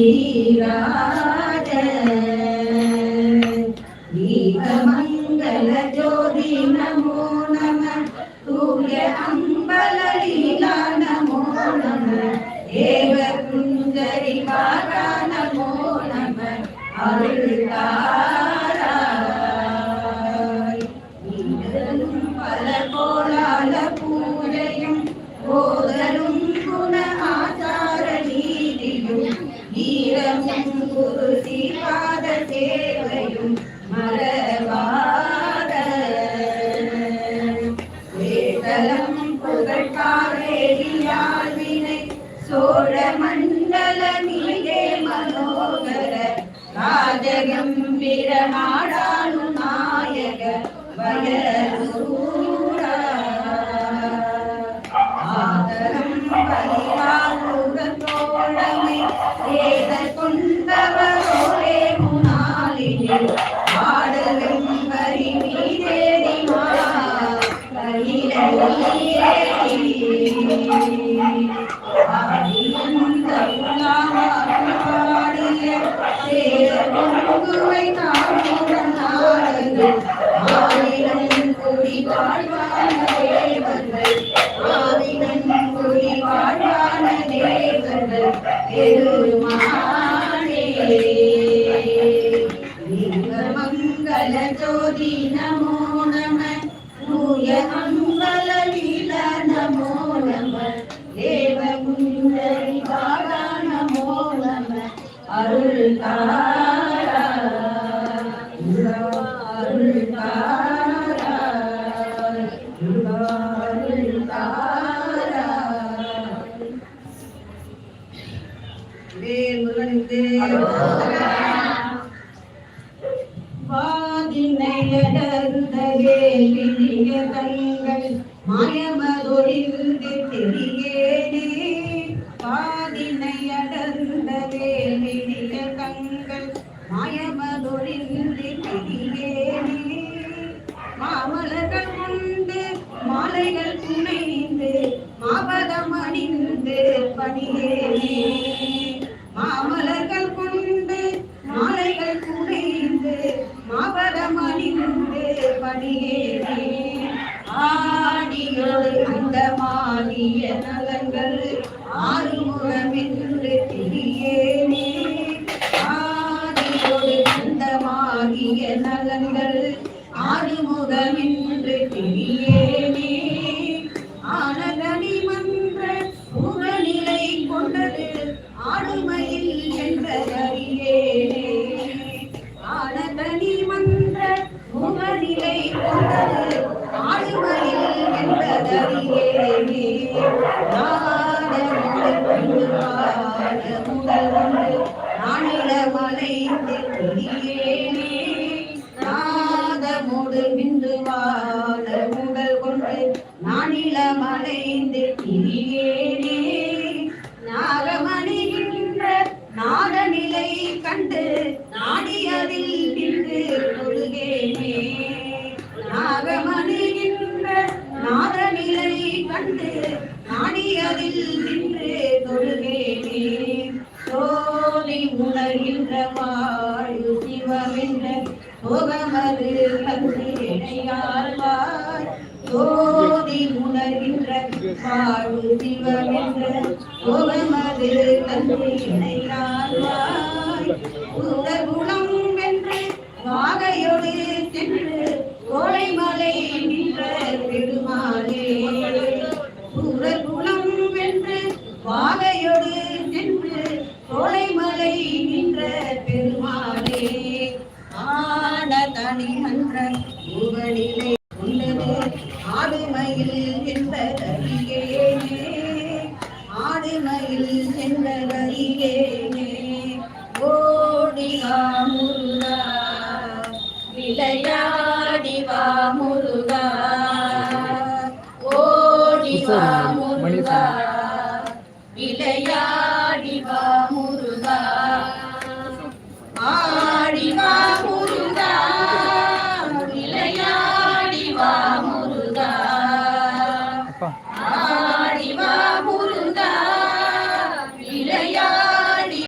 ஈராஜ രാജഗംഭീരമാടാണു നായക വരൂര ആദരം പരിഹാറുകത്തോടമേ ഏതോ ज्वलज्योतिनम् வாதினையடர்ந்தகேலிய தங்கள் மாயமதொழிந்து தெரியேனே வாதினையடர்ந்தகேலிய தங்கள் மாயமதொழிந்து தெரியேனே மாமலர்கள் கொண்டு மாலைகள் புனைந்து மாபதம் அணிந்து பணியேனே. 音乐 என்றறியேனே மலை சோதி உணர்கின்ற வாழ்வு சிவமென்ற சோகமது கண்டு சோதி உணர்கின்ற வாழ்வு சிவமென்ற சோகமது கண்டு இணையாழ்வாய் உலகுணம் வென்று வாகையொடு சென்று கோடைமலை நின்ற பெருமாளே. சூரகுணம் வென்று வாகையொடு கோடைமலை நின்ற பெருமாளே ஆன தனி அன்ற புகழிலே உள்ளது ஆடுமையில் என்பதறியேனே ஆடுமையில் என்பதறியேனே ஓடி